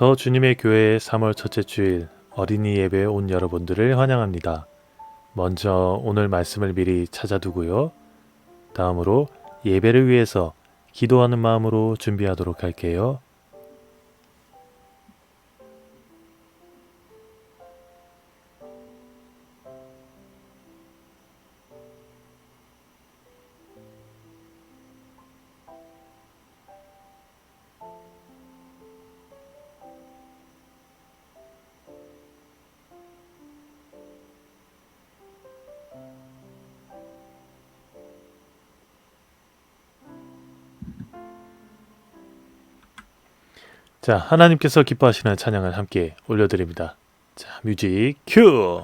더 주님의 교회 3월 첫째 주일 어린이 예배에 온 여러분들을 환영합니다. 먼저 오늘 말씀을 미리 찾아두고요. 다음으로 예배를 위해서 기도하는 마음으로 준비하도록 할게요. 자, 하나님께서 기뻐하시는 찬양을 함께 올려드립니다. 자, 뮤직 큐!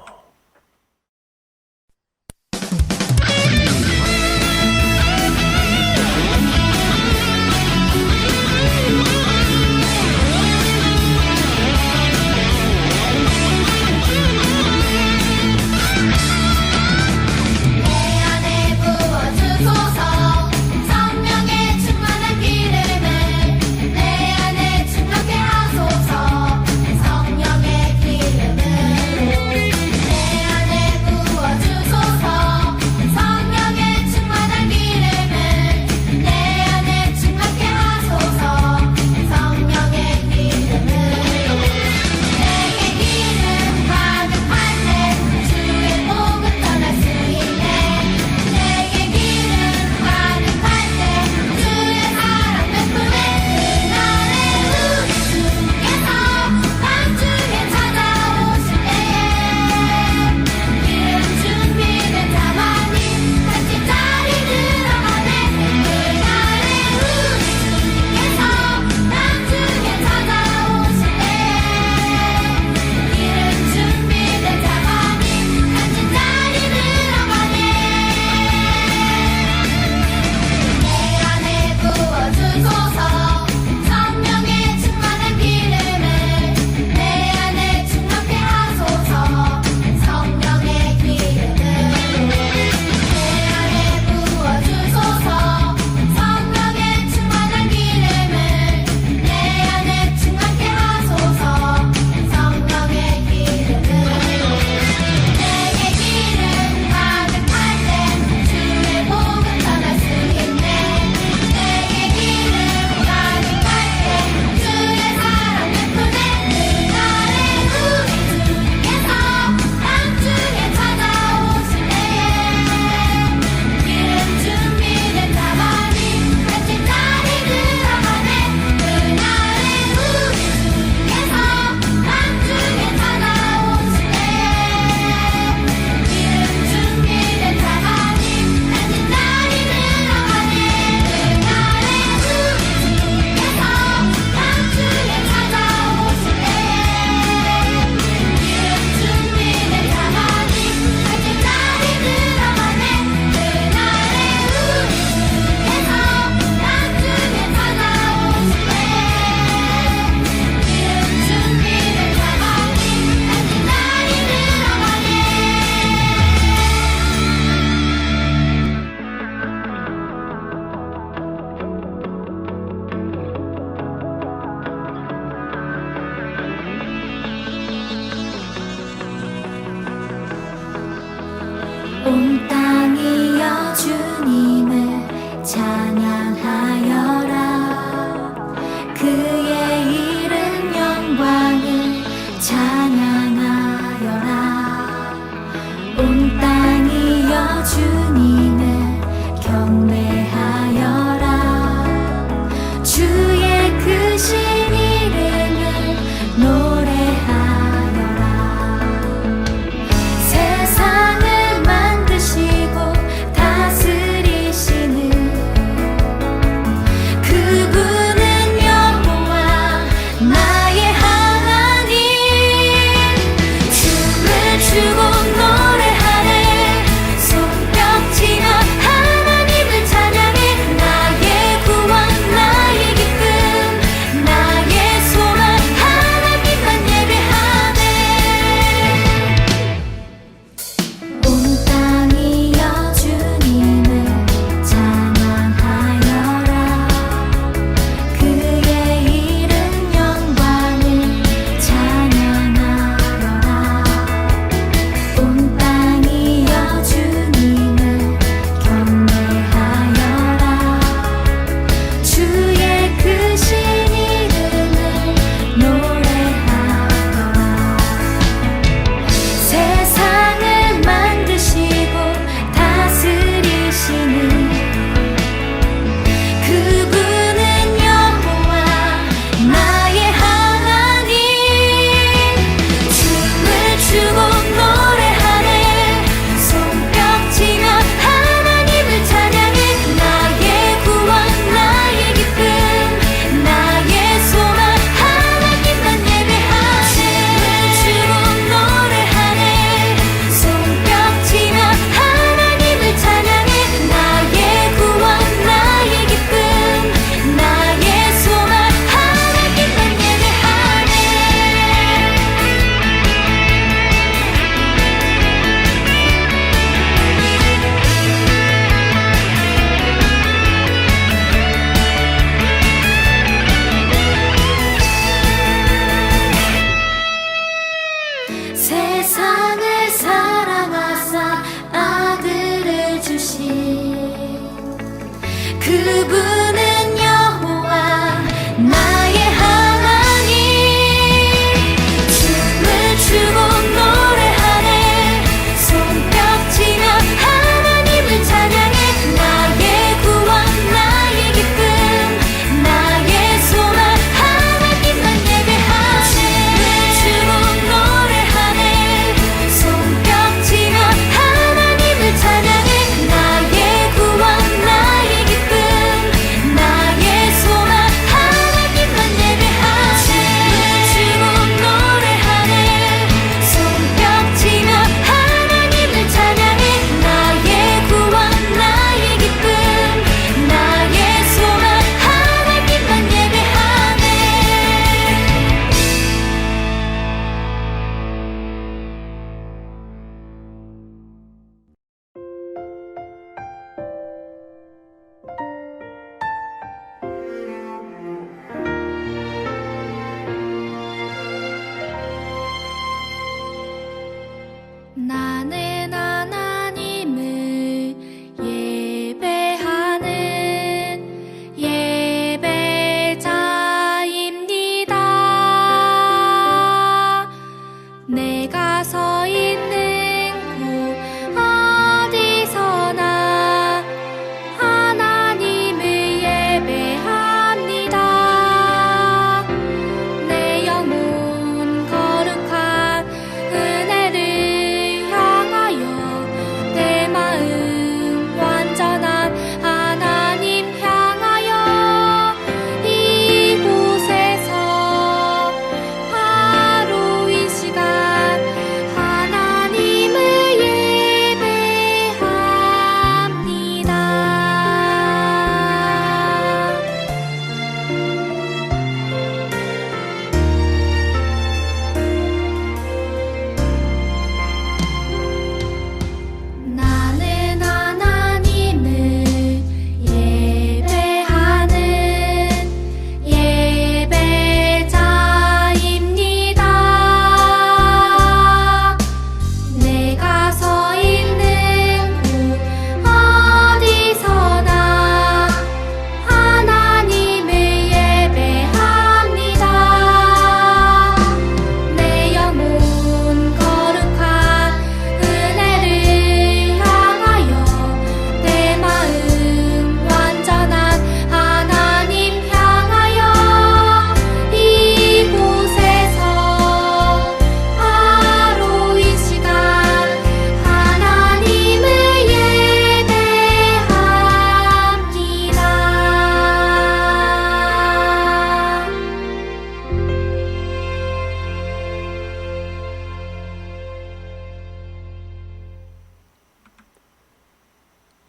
to you.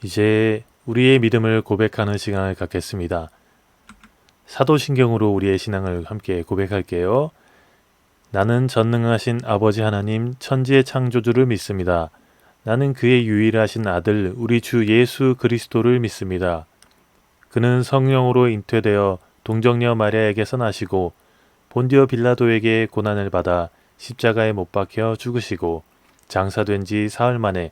이제 우리의 믿음을 고백하는 시간을 갖겠습니다. 사도신경으로 우리의 신앙을 함께 고백할게요. 나는 전능하신 아버지 하나님 천지의 창조주를 믿습니다. 나는 그의 유일하신 아들 우리 주 예수 그리스도를 믿습니다. 그는 성령으로 잉태되어 동정녀 마리아에게서 나시고 본디오 빌라도에게 고난을 받아 십자가에 못 박혀 죽으시고 장사된 지 사흘 만에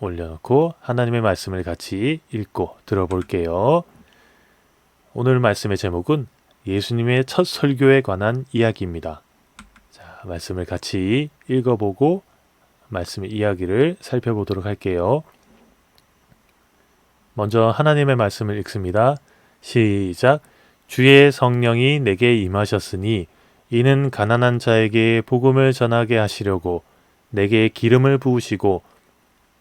올려놓고 하나님의 말씀을 같이 읽고 들어볼게요. 오늘 말씀의 제목은 예수님의 첫 설교에 관한 이야기입니다. 자, 말씀을 같이 읽어보고 말씀의 이야기를 살펴보도록 할게요. 먼저 하나님의 말씀을 읽습니다. 시작. 주의 성령이 내게 임하셨으니 이는 가난한 자에게 복음을 전하게 하시려고 내게 기름을 부으시고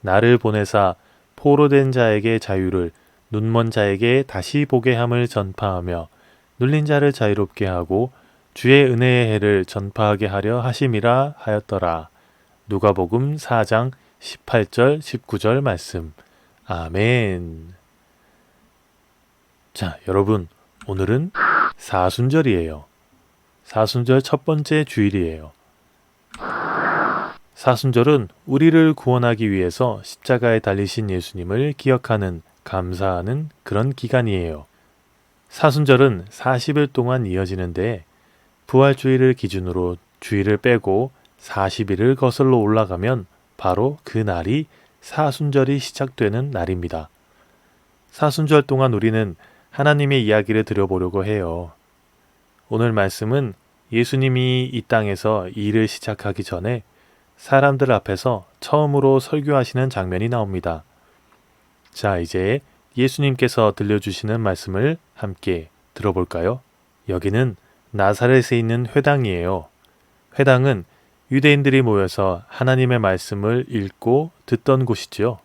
나를 보내사 포로 된 자에게 자유를 눈먼 자에게 다시 보게 함을 전파하며 눌린 자를 자유롭게 하고 주의 은혜의 해를 전파하게 하려 하심이라 하였더라. 누가복음 4장 18절 19절 말씀. 아멘. 자, 여러분 오늘은 사순절이에요. 사순절 첫 번째 주일이에요. 사순절은 우리를 구원하기 위해서 십자가에 달리신 예수님을 기억하는, 감사하는 그런 기간이에요. 사순절은 40일 동안 이어지는데 부활주일을 기준으로 주일을 빼고 40일을 거슬러 올라가면 바로 그 날이 사순절이 시작되는 날입니다. 사순절 동안 우리는 하나님의 이야기를 들어보려고 해요. 오늘 말씀은 예수님이 이 땅에서 일을 시작하기 전에 사람들 앞에서 처음으로 설교하시는 장면이 나옵니다. 자, 이제 예수님께서 들려주시는 말씀을 함께 들어볼까요? 여기는 나사렛에 있는 회당이에요. 회당은 유대인들이 모여서 하나님의 말씀을 읽고 듣던 곳이지요.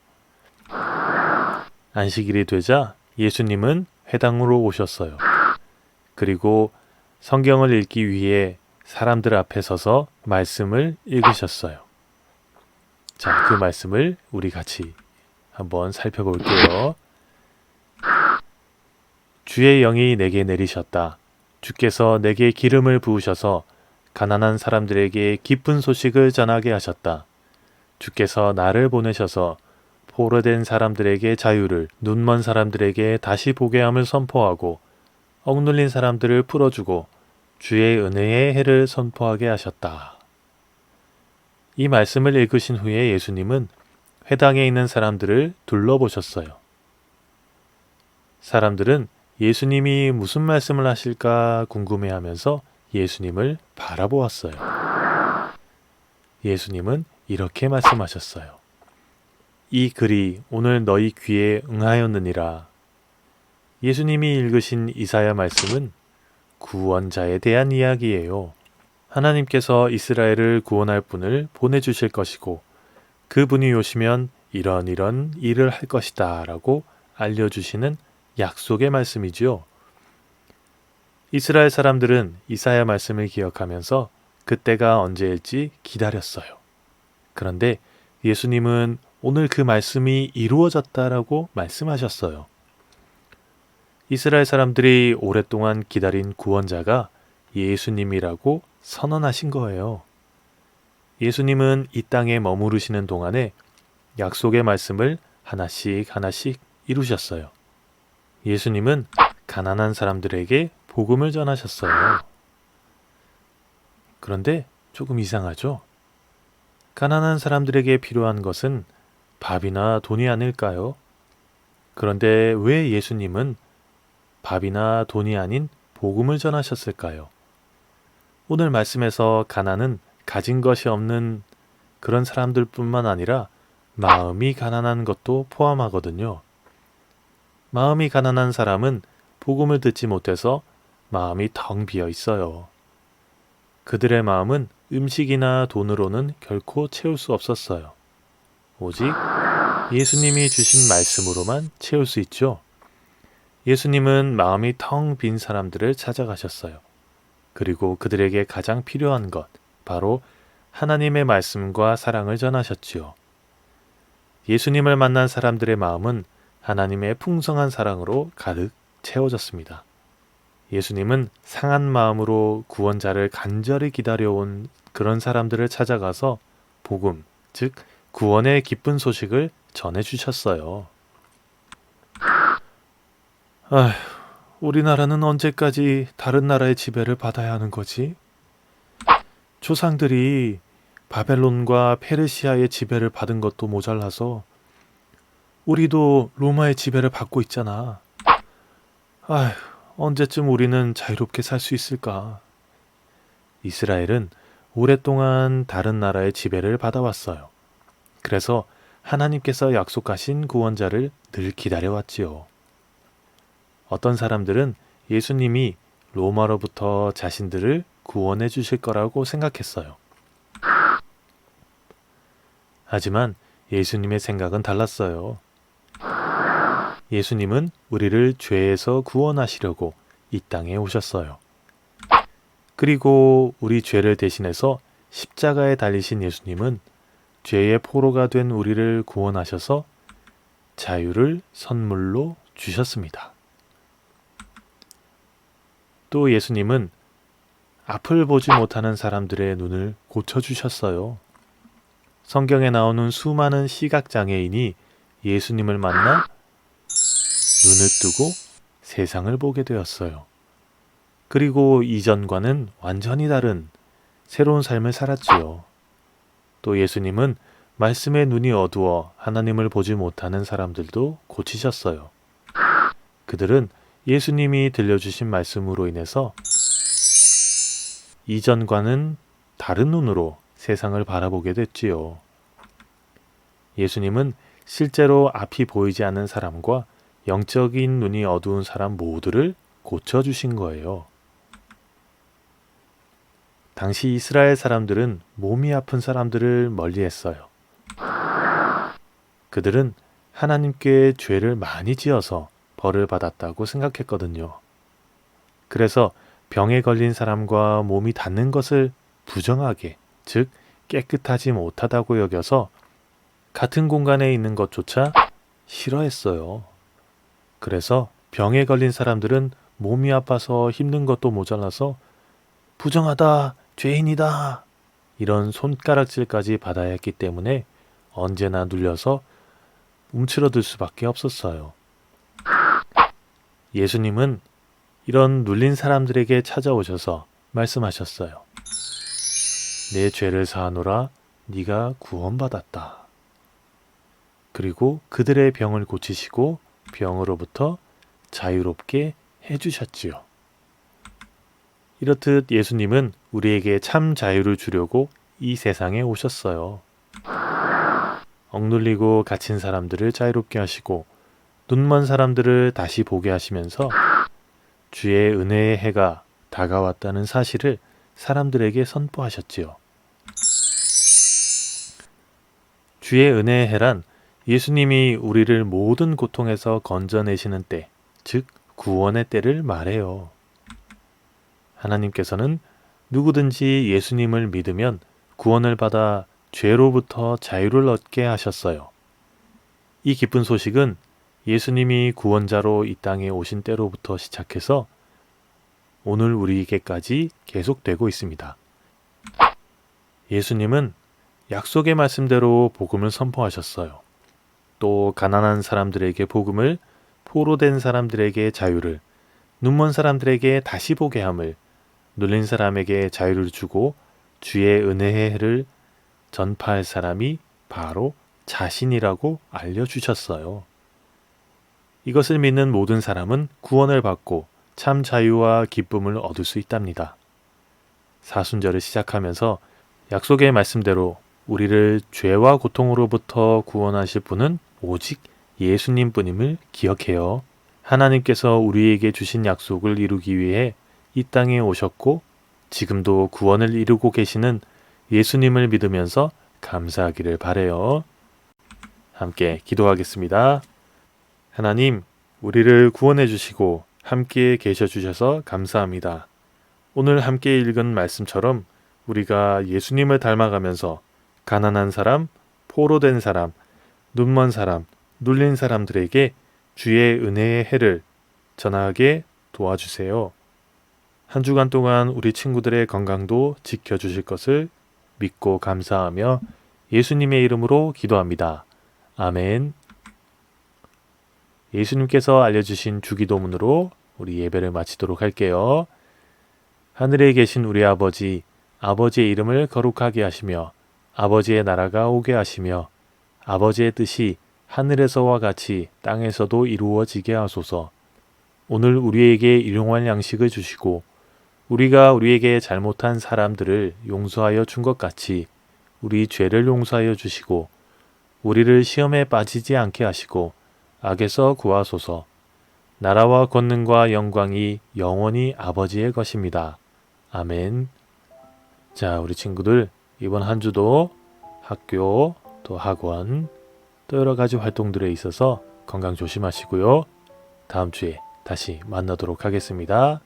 안식일이 되자 예수님은 회당으로 오셨어요. 그리고 성경을 읽기 위해 사람들 앞에 서서 말씀을 읽으셨어요. 자, 그 말씀을 우리 같이 한번 살펴볼게요. 주의 영이 내게 내리셨다. 주께서 내게 기름을 부으셔서 가난한 사람들에게 기쁜 소식을 전하게 하셨다. 주께서 나를 보내셔서 포로된 사람들에게 자유를, 눈먼 사람들에게 다시 보게 함을 선포하고 억눌린 사람들을 풀어주고 주의 은혜의 해를 선포하게 하셨다. 이 말씀을 읽으신 후에 예수님은 회당에 있는 사람들을 둘러보셨어요. 사람들은 예수님이 무슨 말씀을 하실까 궁금해 하면서 예수님을 바라보았어요. 예수님은 이렇게 말씀하셨어요. 이 글이 오늘 너희 귀에 응하였느니라. 예수님이 읽으신 이사야 말씀은 구원자에 대한 이야기예요. 하나님께서 이스라엘을 구원할 분을 보내주실 것이고 그분이 오시면 이런 이런 일을 할 것이다 라고 알려주시는 약속의 말씀이지요. 이스라엘 사람들은 이사야 말씀을 기억하면서 그때가 언제일지 기다렸어요. 그런데 예수님은 오늘 그 말씀이 이루어졌다라고 말씀하셨어요. 이스라엘 사람들이 오랫동안 기다린 구원자가 예수님이라고 선언하신 거예요. 예수님은 이 땅에 머무르시는 동안에 약속의 말씀을 하나씩 하나씩 이루셨어요. 예수님은 가난한 사람들에게 복음을 전하셨어요. 그런데 조금 이상하죠? 가난한 사람들에게 필요한 것은 밥이나 돈이 아닐까요? 그런데 왜 예수님은 밥이나 돈이 아닌 복음을 전하셨을까요? 오늘 말씀에서 가난은 가진 것이 없는 그런 사람들 뿐만 아니라 마음이 가난한 것도 포함하거든요. 마음이 가난한 사람은 복음을 듣지 못해서 마음이 텅 비어 있어요. 그들의 마음은 음식이나 돈으로는 결코 채울 수 없었어요. 오직 예수님이 주신 말씀으로만 채울 수 있죠. 예수님은 마음이 텅 빈 사람들을 찾아가셨어요. 그리고 그들에게 가장 필요한 것, 바로 하나님의 말씀과 사랑을 전하셨지요. 예수님을 만난 사람들의 마음은 하나님의 풍성한 사랑으로 가득 채워졌습니다. 예수님은 상한 마음으로 구원자를 간절히 기다려온 그런 사람들을 찾아가서 복음, 즉 구원의 기쁜 소식을 전해 주셨어요. 아휴, 우리나라는 언제까지 다른 나라의 지배를 받아야 하는 거지? 조상들이 바벨론과 페르시아의 지배를 받은 것도 모자라서 우리도 로마의 지배를 받고 있잖아. 아휴, 언제쯤 우리는 자유롭게 살 수 있을까? 이스라엘은 오랫동안 다른 나라의 지배를 받아왔어요. 그래서 하나님께서 약속하신 구원자를 늘 기다려왔지요. 어떤 사람들은 예수님이 로마로부터 자신들을 구원해 주실 거라고 생각했어요. 하지만 예수님의 생각은 달랐어요. 예수님은 우리를 죄에서 구원하시려고 이 땅에 오셨어요. 그리고 우리 죄를 대신해서 십자가에 달리신 예수님은 죄의 포로가 된 우리를 구원하셔서 자유를 선물로 주셨습니다. 또 예수님은 앞을 보지 못하는 사람들의 눈을 고쳐주셨어요. 성경에 나오는 수많은 시각장애인이 예수님을 만나 눈을 뜨고 세상을 보게 되었어요. 그리고 이전과는 완전히 다른 새로운 삶을 살았지요. 또 예수님은 말씀의 눈이 어두워 하나님을 보지 못하는 사람들도 고치셨어요. 그들은 예수님이 들려주신 말씀으로 인해서 이전과는 다른 눈으로 세상을 바라보게 됐지요. 예수님은 실제로 앞이 보이지 않는 사람과 영적인 눈이 어두운 사람 모두를 고쳐주신 거예요. 당시 이스라엘 사람들은 몸이 아픈 사람들을 멀리 했어요. 그들은 하나님께 죄를 많이 지어서 벌을 받았다고 생각했거든요. 그래서 병에 걸린 사람과 몸이 닿는 것을 부정하게, 즉 깨끗하지 못하다고 여겨서 같은 공간에 있는 것조차 싫어했어요. 그래서 병에 걸린 사람들은 몸이 아파서 힘든 것도 모자라서 부정하다, 죄인이다, 이런 손가락질까지 받아야 했기 때문에 언제나 눌려서 움츠러들 수밖에 없었어요. 예수님은 이런 눌린 사람들에게 찾아오셔서 말씀하셨어요. 내 죄를 사하노라 네가 구원받았다. 그리고 그들의 병을 고치시고 병으로부터 자유롭게 해주셨지요. 이렇듯 예수님은 우리에게 참 자유를 주려고 이 세상에 오셨어요. 억눌리고 갇힌 사람들을 자유롭게 하시고 눈먼 사람들을 다시 보게 하시면서 주의 은혜의 해가 다가왔다는 사실을 사람들에게 선포하셨지요. 주의 은혜의 해란 예수님이 우리를 모든 고통에서 건져내시는 때, 즉 구원의 때를 말해요. 하나님께서는 누구든지 예수님을 믿으면 구원을 받아 죄로부터 자유를 얻게 하셨어요. 이 기쁜 소식은 예수님이 구원자로 이 땅에 오신 때로부터 시작해서 오늘 우리에게까지 계속되고 있습니다. 예수님은 약속의 말씀대로 복음을 선포하셨어요. 또 가난한 사람들에게 복음을, 포로 된 사람들에게 자유를, 눈먼 사람들에게 다시 보게 함을, 눌린 사람에게 자유를 주고 주의 은혜의 해를 전파할 사람이 바로 자신이라고 알려주셨어요. 이것을 믿는 모든 사람은 구원을 받고 참 자유와 기쁨을 얻을 수 있답니다. 사순절을 시작하면서 약속의 말씀대로 우리를 죄와 고통으로부터 구원하실 분은 오직 예수님 뿐임을 기억해요. 하나님께서 우리에게 주신 약속을 이루기 위해 이 땅에 오셨고 지금도 구원을 이루고 계시는 예수님을 믿으면서 감사하기를 바래요. 함께 기도하겠습니다. 하나님, 우리를 구원해 주시고 함께 계셔 주셔서 감사합니다. 오늘 함께 읽은 말씀처럼 우리가 예수님을 닮아가면서 가난한 사람, 포로된 사람, 눈먼 사람, 눌린 사람들에게 주의 은혜의 해를 전하게 도와주세요. 한 주간 동안 우리 친구들의 건강도 지켜주실 것을 믿고 감사하며 예수님의 이름으로 기도합니다. 아멘. 예수님께서 알려주신 주기도문으로 우리 예배를 마치도록 할게요. 하늘에 계신 우리 아버지, 아버지의 이름을 거룩하게 하시며 아버지의 나라가 오게 하시며 아버지의 뜻이 하늘에서와 같이 땅에서도 이루어지게 하소서. 오늘 우리에게 일용할 양식을 주시고 우리가 우리에게 잘못한 사람들을 용서하여 준 것 같이 우리 죄를 용서하여 주시고 우리를 시험에 빠지지 않게 하시고 악에서 구하소서. 나라와 권능과 영광이 영원히 아버지의 것입니다. 아멘. 자, 우리 친구들 이번 한 주도 학교 또 학원 또 여러 가지 활동들에 있어서 건강 조심하시고요. 다음 주에 다시 만나도록 하겠습니다.